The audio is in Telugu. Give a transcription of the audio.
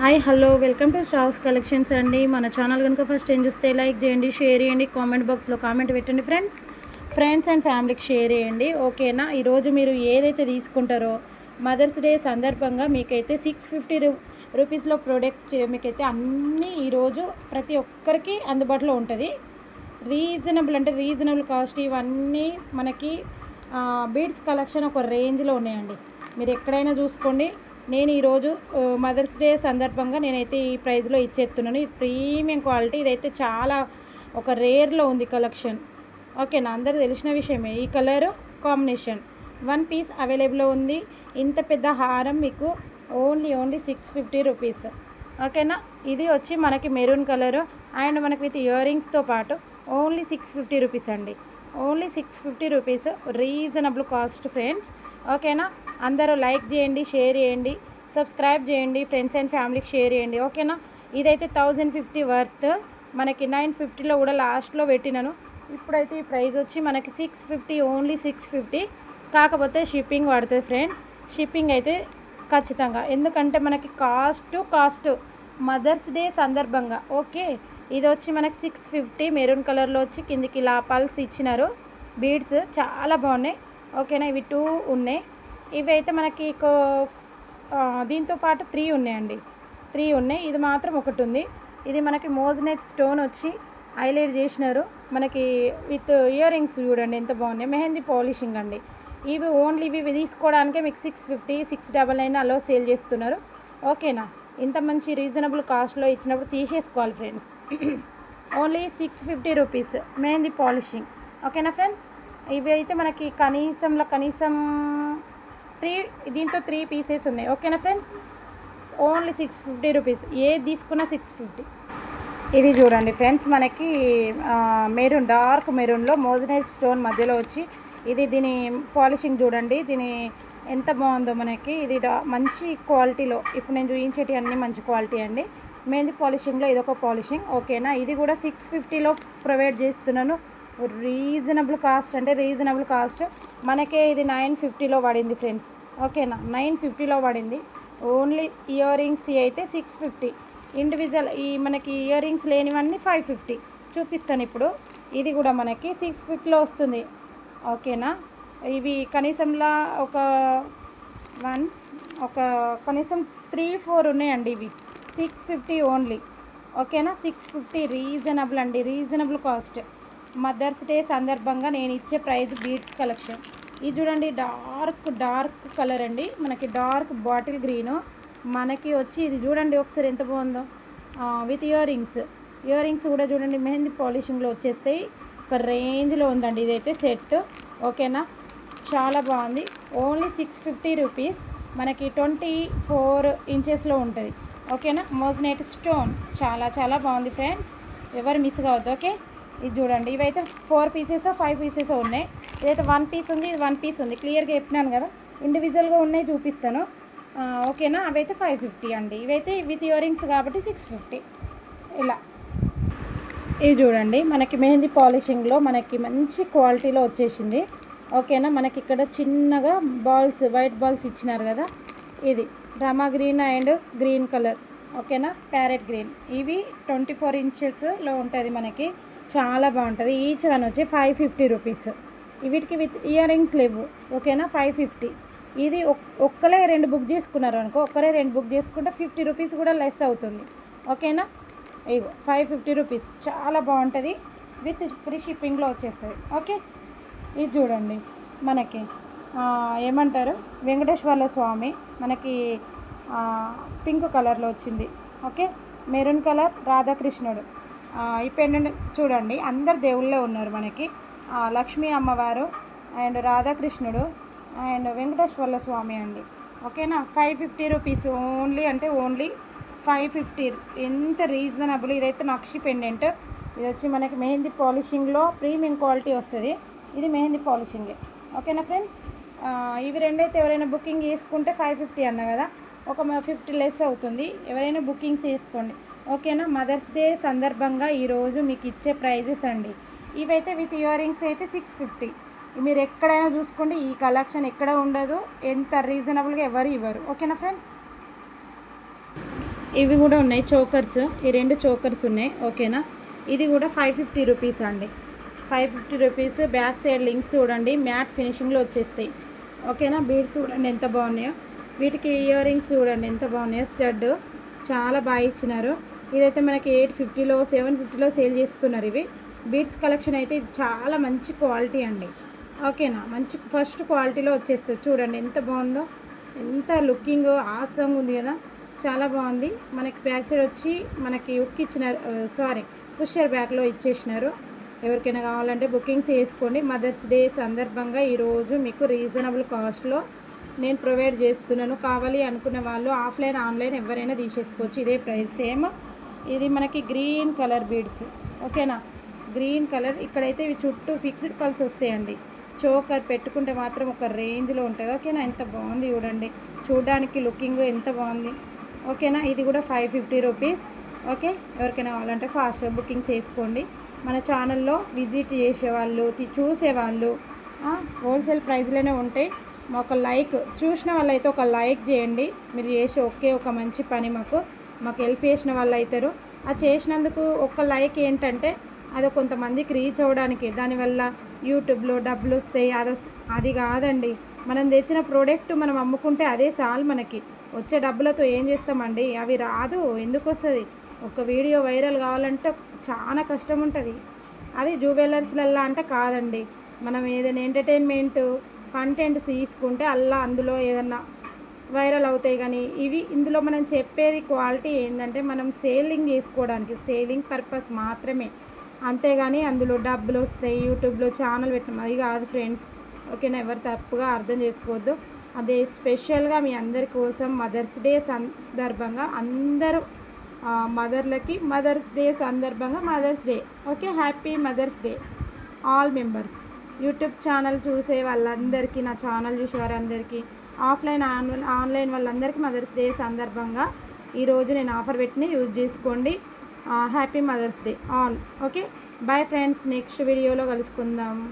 Hi hello. Welcome to stars collections అండి. మన ఛానల్ కనుక ఫస్ట్ ఏం చూస్తే లైక్ చేయండి షేర్ చేయండి కామెంట్ బాక్స్లో కామెంట్ పెట్టండి ఫ్రెండ్స్. ఫ్రెండ్స్ అండ్ ఫ్యామిలీకి షేర్ చేయండి ఓకేనా? ఈరోజు మీరు ఏదైతే తీసుకుంటారో మదర్స్ డే సందర్భంగా మీకైతే సిక్స్ ఫిఫ్టీ రూ రూపీస్లో ప్రోడక్ట్ మీకైతే అన్నీ ఈరోజు ప్రతి ఒక్కరికి అందుబాటులో ఉంటుంది. రీజనబుల్ అంటే రీజనబుల్ కాస్ట్ ఇవన్నీ మనకి బీడ్స్ కలెక్షన్ ఒక రేంజ్లో ఉన్నాయండి. మీరు ఎక్కడైనా చూసుకోండి. నేను ఈరోజు మదర్స్ డే సందర్భంగా నేనైతే ఈ ప్రైస్లో ఇచ్చేస్తున్నాను. ఇది ప్రీమియం క్వాలిటీ ఇదైతే చాలా ఒక రేర్లో ఉంది కలెక్షన్. ఓకే నా అందరూ తెలిసిన విషయమే. ఈ కలర్ కాంబినేషన్. వన్ పీస్ అవైలబుల్లో ఉంది. ఇంత పెద్ద హారం మీకు only only six fifty rupees. ఓకేనా? ఇది వచ్చి మనకి మెరూన్ కలర్. అండ్ మనకి విత్ ఇయర్ రింగ్స్తో పాటు ఓన్లీ సిక్స్ ఫిఫ్టీ రూపీస్ అండి. Only six fifty rupees. Reasonable cost friends. ఓకేనా? అందరూ లైక్ చేయండి షేర్ చేయండి. సబ్స్క్రైబ్ చేయండి ఫ్రెండ్స్ అండ్ ఫ్యామిలీకి షేర్ చేయండి. ఓకేనా ఇదైతే థౌజండ్ ఫిఫ్టీ వర్త్ మనకి నైన్ ఫిఫ్టీలో కూడా లాస్ట్లో పెట్టినాను. ఇప్పుడైతే ఈ ప్రైస్ వచ్చి మనకి six fifty only six fifty కాకపోతే షిప్పింగ్ పడుతుంది ఫ్రెండ్స్ షిప్పింగ్ అయితే ఖచ్చితంగా. ఎందుకంటే మనకి కాస్ట్ కాస్ట్ మదర్స్ డే సందర్భంగా. ఓకే ఇది వచ్చి మనకి సిక్స్ ఫిఫ్టీ మెరూన్ కలర్లో వచ్చి కిందికి ఇలా పల్స్ ఇచ్చినారు. బీడ్స్ చాలా బాగున్నాయి. ఓకేనా ఇవి టూ ఉన్నాయి. ఇవి అయితే మనకి దీంతో పాటు త్రీ ఉన్నాయండి. త్రీ ఉన్నాయి. ఇది మాత్రం ఒకటి ఉంది. ఇది మనకి మోజ్నెట్ స్టోన్ వచ్చి హైలైట్ చేసినారు. మనకి విత్ ఇయర్ రింగ్స్ చూడండి ఎంత బాగున్నాయి. మెహందీ పాలిషింగ్ అండి. ఇవి ఓన్లీ ఇవి తీసుకోవడానికే మీకు six fifty six double nine అలో సేల్ చేస్తున్నారు. ఓకేనా? ఇంత మంచి రీజనబుల్ కాస్ట్లో ఇచ్చినప్పుడు తీసేసుకోవాలి friends. Only six fifty rupees mehndi polishing. ఓకేనా ఫ్రెండ్స్? ఇవి అయితే మనకి కనీసంలో కనీసం త్రీ దీంతో త్రీ పీసెస్ ఉన్నాయి. ఓకేనా friends? Only six fifty rupees ఏది తీసుకున్నా సిక్స్ ఫిఫ్టీ ఇది చూడండి ఫ్రెండ్స్ మనకి మెరూన్ డార్క్ మెరూన్లో మోజనైజ్ స్టోన్ మధ్యలో వచ్చి ఇది దీని పాలిషింగ్ చూడండి. దీని ఎంత బాగుందో మనకి. ఇది మంచి క్వాలిటీలో. ఇప్పుడు నేను చూపించేటి అన్నీ మంచి క్వాలిటీ అండి. మెహందీ పాలిషింగ్లో ఇదొక పాలిషింగ్. ఓకేనా? ఇది కూడా సిక్స్ ఫిఫ్టీలో ప్రొవైడ్ చేస్తున్నాను. రీజనబుల్ కాస్ట్ అంటే రీజనబుల్ కాస్ట్. మనకే ఇది నైన్ ఫిఫ్టీలో పడింది ఫ్రెండ్స్. ఓకేనా నైన్ ఫిఫ్టీలో పడింది. ఓన్లీ ఇయర్ రింగ్స్ అయితే సిక్స్ ఫిఫ్టీ. ఇండివిజువల్ ఈ మనకి ఇయర్ రింగ్స్ లేనివన్నీ ఫైవ్ ఫిఫ్టీ. చూపిస్తాను ఇప్పుడు. ఇది కూడా మనకి సిక్స్ ఫిఫ్టీలో వస్తుంది. ఓకేనా ఇవి కనీసంలా ఒక వన్ ఒక కనీసం త్రీ ఫోర్ ఉన్నాయండి ఇవి. Six fifty only. ఓకేనా సిక్స్ ఫిఫ్టీ రీజనబుల్ అండి. Reasonable cost. మదర్స్ డే సందర్భంగా నేను ఇచ్చే ప్రైజ్ బీడ్స్ కలెక్షన్. ఇది చూడండి డార్క్ డార్క్ కలర్ అండి. మనకి డార్క్ బాటిల్ గ్రీను. మనకి వచ్చి ఇది చూడండి ఒకసారి ఎంత బాగుందో. With ear rings ear rings కూడా చూడండి మెహందీ పాలిషింగ్లో వచ్చేస్తాయి ఒక రేంజ్లో ఉందండి ఇదైతే సెట్. ఓకేనా? చాలా బాగుంది. Only six fifty rupees. మనకి ట్వంటీ ఫోర్ ఇంచెస్లో ఉంటుంది. ఓకేనా? Moissanite stone. చాలా చాలా బాగుంది ఫ్రెండ్స్. ఎవరు మిస్ కావద్దు ఓకే? ఇది చూడండి. ఇవైతే ఫోర్ పీసెస్ ఫైవ్ పీసెస్ ఉన్నాయి. ఇదైతే వన్ పీస్ ఉంది ఇది వన్ పీస్ ఉంది. క్లియర్గా చెప్పినాను కదా. ఇండివిజువల్గా ఉన్నాయి చూపిస్తాను. ఓకేనా అవైతే ఫైవ్ ఫిఫ్టీ అండి. ఇవైతే విత్ ఇయరింగ్స్ కాబట్టి సిక్స్ ఫిఫ్టీ ఇలా. ఇవి చూడండి. మనకి మెహందీ పాలిషింగ్లో మనకి మంచి క్వాలిటీలో వచ్చేసింది. ఓకేనా మనకి ఇక్కడ చిన్నగా బాల్స్ వైట్ బాల్స్ ఇచ్చినారు కదా. ఇది drama green and green colour. ఓకేనా ప్యారెట్ గ్రీన్ ఇవి ట్వంటీ ఫోర్ ఇంచెస్లో ఉంటుంది మనకి. చాలా బాగుంటుంది. ఈచ్ వన్ వచ్చి ఫైవ్ ఫిఫ్టీ రూపీస్ వీటికి విత్ ఇయర్ రింగ్స్ లేవు. ఓకేనా? ఫైవ్ ఫిఫ్టీ ఇది ఒక్కలే రెండు బుక్ చేసుకున్నారు అనుకో ఒక్కరే రెండు బుక్ చేసుకుంటే ఫిఫ్టీ రూపీస్ కూడా లెస్ అవుతుంది. ఓకేనా? ఇగో ఫైవ్ ఫిఫ్టీ రూపీస్ చాలా బాగుంటుంది. విత్ ఫ్రీ షిప్పింగ్లో వచ్చేస్తుంది. ఓకే? ఇది చూడండి. మనకి ఏమంటారు? వెంకటేశ్వర్ల స్వామి మనకి పింక్ కలర్లో వచ్చింది. ఓకే? మెరూన్ కలర్ రాధాకృష్ణుడు. ఈ చూడండి అందరు దేవుళ్ళే ఉన్నారు మనకి. లక్ష్మీ అమ్మవారు అండ్ రాధాకృష్ణుడు అండ్ వెంకటేశ్వర్ల స్వామి అండి. ఓకేనా? ఫైవ్ ఫిఫ్టీ రూపీస్ ఓన్లీ అంటే ఓన్లీ ఫైవ్ ఫిఫ్టీ. ఎంత రీజనబుల్? ఇదైతే నక్షి పెండెంట్ ఇది వచ్చి మనకి మెహందీ పాలిషింగ్లో ప్రీమియం క్వాలిటీ వస్తుంది. ఇది మెహందీ పాలిషింగే. ఓకేనా ఫ్రెండ్స్? ఇవి రెండైతే ఎవరైనా బుకింగ్ చేసుకుంటే ఫైవ్ ఫిఫ్టీ అన్న కదా ఒక ఫిఫ్టీ లెస్ అవుతుంది. ఎవరైనా బుకింగ్స్ చేసుకోండి. ఓకేనా? మదర్స్ డే సందర్భంగా ఈరోజు మీకు ఇచ్చే ప్రైజెస్ అండి. ఇవైతే విత్ ఇయర్ రింగ్స్ అయితే సిక్స్ ఫిఫ్టీ. మీరు ఎక్కడైనా చూసుకోండి ఈ కలెక్షన్ ఎక్కడ ఉండదు ఎంత రీజనబుల్గా ఎవరు ఇవ్వరు. ఓకేనా ఫ్రెండ్స్? ఇవి కూడా ఉన్నాయి చోకర్స్. ఈ రెండు చోకర్స్ ఉన్నాయి. ఓకేనా? ఇది కూడా ఫైవ్ ఫిఫ్టీ రూపీస్ అండి. Five fifty rupees. Back side links చూడండి. మ్యాట్ ఫినిషింగ్లో వచ్చేస్తాయి. ఓకేనా? బీడ్స్ చూడండి ఎంత బాగున్నాయో. వీటికి ఇయర్ రింగ్స్ చూడండి ఎంత బాగున్నాయో. స్టడ్ చాలా బాగా ఇచ్చినారు. ఇదైతే మనకి ఎయిట్ ఫిఫ్టీలో సెవెన్ ఫిఫ్టీలో సేల్ చేస్తున్నారు ఇవి. బీడ్స్ కలెక్షన్ అయితే ఇది చాలా మంచి క్వాలిటీ అండి. ఓకేనా? మంచి ఫస్ట్ క్వాలిటీలో వచ్చేస్తుంది. చూడండి ఎంత బాగుందో. ఎంత లుకింగ్ ఆసంగా ఉంది కదా. చాలా బాగుంది. మనకి బ్యాక్ సైడ్ వచ్చి మనకి ఉక్ ఇచ్చినారు సారీ ఫుషర్ బ్యాగ్లో ఇచ్చేసినారు. ఎవరికైనా కావాలంటే బుకింగ్స్ చేసుకోండి మదర్స్ డే సందర్భంగా ఈరోజు మీకు రీజనబుల్ కాస్ట్లో నేను ప్రొవైడ్ చేస్తున్నాను. కావాలి అనుకున్న వాళ్ళు ఆఫ్లైన్ ఆన్లైన్ ఎవరైనా తీసేసుకోవచ్చు. ఇదే ప్రైస్ సేమ్. ఇది మనకి గ్రీన్ కలర్ బీడ్స్. ఓకేనా? Green colour. ఇక్కడైతే ఇవి చుట్టూ ఫిక్స్డ్ పల్స్ వస్తాయండి. చోకర్ పెట్టుకుంటే మాత్రం ఒక రేంజ్లో ఉంటుంది. ఓకేనా? ఎంత బాగుంది చూడండి. చూడడానికి లుకింగ్ ఎంత బాగుంది. ఓకేనా? ఇది కూడా ఫైవ్ ఫిఫ్టీ రూపీస్. ఓకే? ఎవరికైనా కావాలంటే ఫాస్ట్గా బుకింగ్స్ వేసుకోండి. మన ఛానల్లో విజిట్ చేసేవాళ్ళు చూసేవాళ్ళు హోల్సేల్ ప్రైస్లోనే ఉంటాయి మాకు లైక్ చూసిన వాళ్ళైతే ఒక లైక్ చేయండి. మీరు చేసే ఒకే ఒక మంచి పని మాకు. మాకు హెల్ప్ చేసిన వాళ్ళు అవుతారు ఆ చేసినందుకు ఒక లైక్ ఏంటంటే అది కొంతమందికి రీచ్ అవ్వడానికి దానివల్ల యూట్యూబ్లో డబ్బులు వస్తాయి అది అది కాదండి. మనం తెచ్చిన ప్రోడక్ట్ మనం అమ్ముకుంటే అదే చాలు మనకి. వచ్చే డబ్బులతో ఏం చేస్తామండి? అవి రాదు ఎందుకు వస్తుంది? ఒక వీడియో వైరల్ కావాలంటే చాలా కష్టం ఉంటుంది. అది జ్యువెలర్స్లల్లా అంటే కాదండి. మనం ఏదైనా ఎంటర్టైన్మెంట్ కంటెంట్స్ తీసుకుంటే అల్లా అందులో ఏదన్నా వైరల్ అవుతాయి కానీ ఇవి ఇందులో మనం చెప్పేది క్వాలిటీ ఏంటంటే మనం సేలింగ్ చేసుకోవడానికి సేలింగ్ పర్పస్ మాత్రమే. అంతేగాని అందులో డబ్బులు వస్తాయి యూట్యూబ్లో ఛానల్ పెట్టడం అది కాదు ఫ్రెండ్స్. ఓకేనా? ఎవరు తప్పుగా అర్థం చేసుకోవద్దు. అదే స్పెషల్గా మీ అందరి కోసం మదర్స్ డే సందర్భంగా అందరూ మదర్లకి మదర్స్ డే సందర్భంగా mother's day. Okay? Happy mother's day all members. YouTube channel చూసే వాళ్ళందరికీ నా ఛానల్ చూసే వారందరికీ ఆఫ్లైన్ ఆన్ ఆన్లైన్ వాళ్ళందరికీ మదర్స్ డే సందర్భంగా ఈరోజు నేను ఆఫర్ పెట్టిన యూజ్ చేసుకోండి. Happy mother's day all. Okay? Bye friends. Next వీడియోలో కలుసుకుందాము